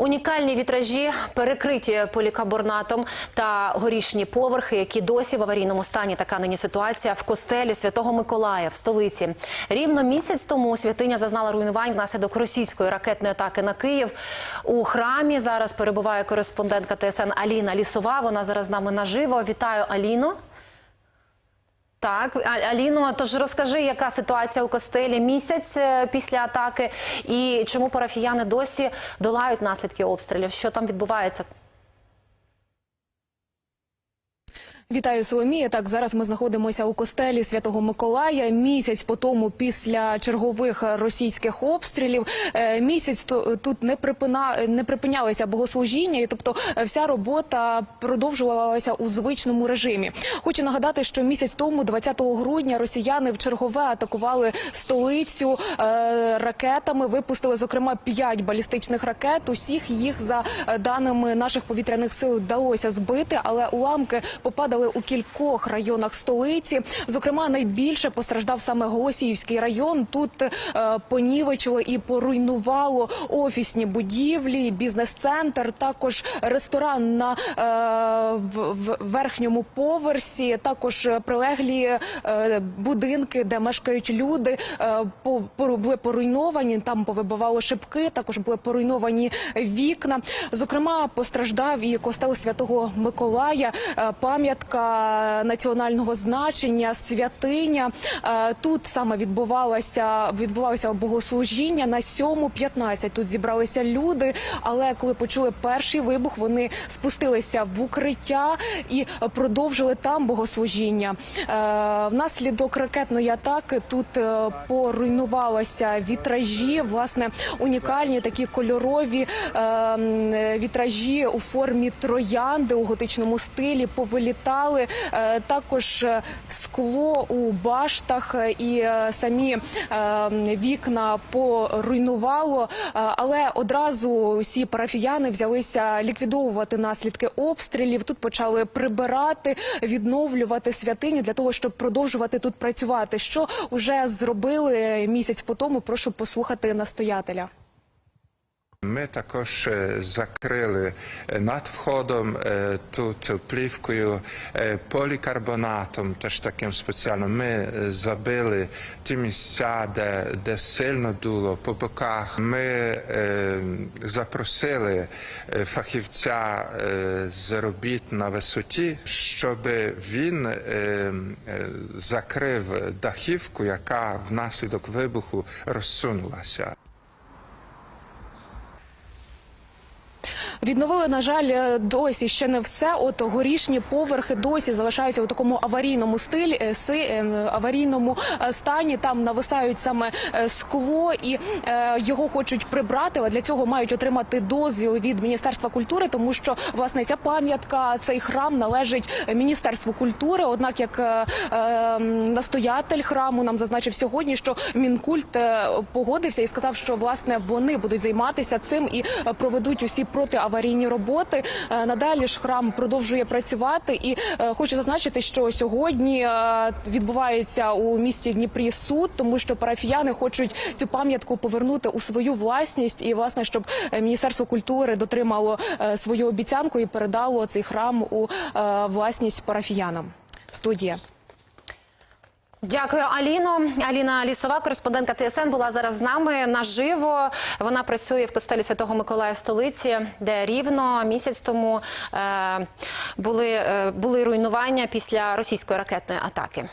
Унікальні вітражі, перекриті полікарбонатом та горішні поверхи, які досі в аварійному стані. Така нині ситуація в костелі Святого Миколая в столиці. Рівно місяць тому святиня зазнала руйнувань внаслідок російської ракетної атаки на Київ. У храмі зараз перебуває кореспондентка ТСН Аліна Лісова. Вона зараз з нами наживо. Вітаю, Аліно. Так, Аліно, тож розкажи, яка ситуація у костелі місяць е, після атаки, і чому парафіяни досі долають наслідки обстрілів? Що там відбувається? Вітаю Соломія. Так, зараз ми знаходимося у костелі Святого Миколая. Місяць по тому після чергових російських обстрілів. Е, Місяць то- тут не припина не припинялися богослужіння, і тобто е, вся робота продовжувалася у звичному режимі. Хочу нагадати, що місяць тому, 20 грудня, росіяни в чергове атакували столицю е, ракетами. Випустили зокрема п'ять балістичних ракет. Усіх їх за е, даними наших повітряних сил вдалося збити, але уламки попадали у кількох районах столиці. Зокрема, найбільше постраждав саме Голосіївський район. Тут е, понівечило і поруйнувало офісні будівлі, бізнес-центр, також ресторан на е, в, в верхньому поверсі, також прилеглі е, будинки, де мешкають люди, е, по, по- були поруйновані. Там повибивало шибки, також були поруйновані вікна. Зокрема, постраждав і костел Святого Миколая, е, пам'ятка національного значення, святиня. Е, Тут саме відбувалося відбувалося богослужіння на 7.15. Тут зібралися люди, але коли почули перший вибух, вони спустилися в укриття і продовжили там богослужіння. Е, Внаслідок ракетної атаки тут е, поруйнувалися вітражі, власне, унікальні такі кольорові вітражі у формі троянди у готичному стилі повилітали. Е, Також е, скло у баштах е, і самі вікна поруйнувало, але одразу всі парафіяни взялися ліквідовувати наслідки обстрілів. Тут почали прибирати, відновлювати святині для того, щоб продовжувати тут працювати. Що вже зробили місяць по тому? Прошу послухати настоятеля. Ми також е, закрили е, над входом е, тут плівкою полікарбонатом, теж таким спеціальним. Ми забили ті місця, де, де сильно дуло по боках. Ми е, запросили фахівця з робіт на висоті, щоб він е, закрив дахівку, яка внаслідок вибуху розсунулася. Відновили, на жаль, е, досі ще не все. От горішні поверхи досі залишаються у такому аварійному стилі, е, си, е, аварійному стані. Там нависають саме скло, і його хочуть прибрати. Але для цього мають отримати дозвіл від міністерства культури, тому що власне ця пам'ятка, цей храм належить міністерству культури. Однак, як настоятель храму нам зазначив сьогодні, що мінкульт погодився і сказав, що власне вони будуть займатися цим і проведуть усі протиаварійні роботи. Е, Надалі ж храм продовжує працювати, і е, хочу зазначити, що сьогодні е, відбувається у місті Дніпрі суд, тому що парафіяни хочуть цю пам'ятку повернути у свою власність, і власне, щоб міністерство культури дотримало свою обіцянку і передало цей храм у власність парафіянам. Студія. Дякую, Аліно. Аліна Лісова, кореспондентка ТСН, була зараз з нами наживо. Вона працює в костелі Святого Миколая в столиці, де рівно місяць тому е, були, е, були руйнування після російської ракетної атаки.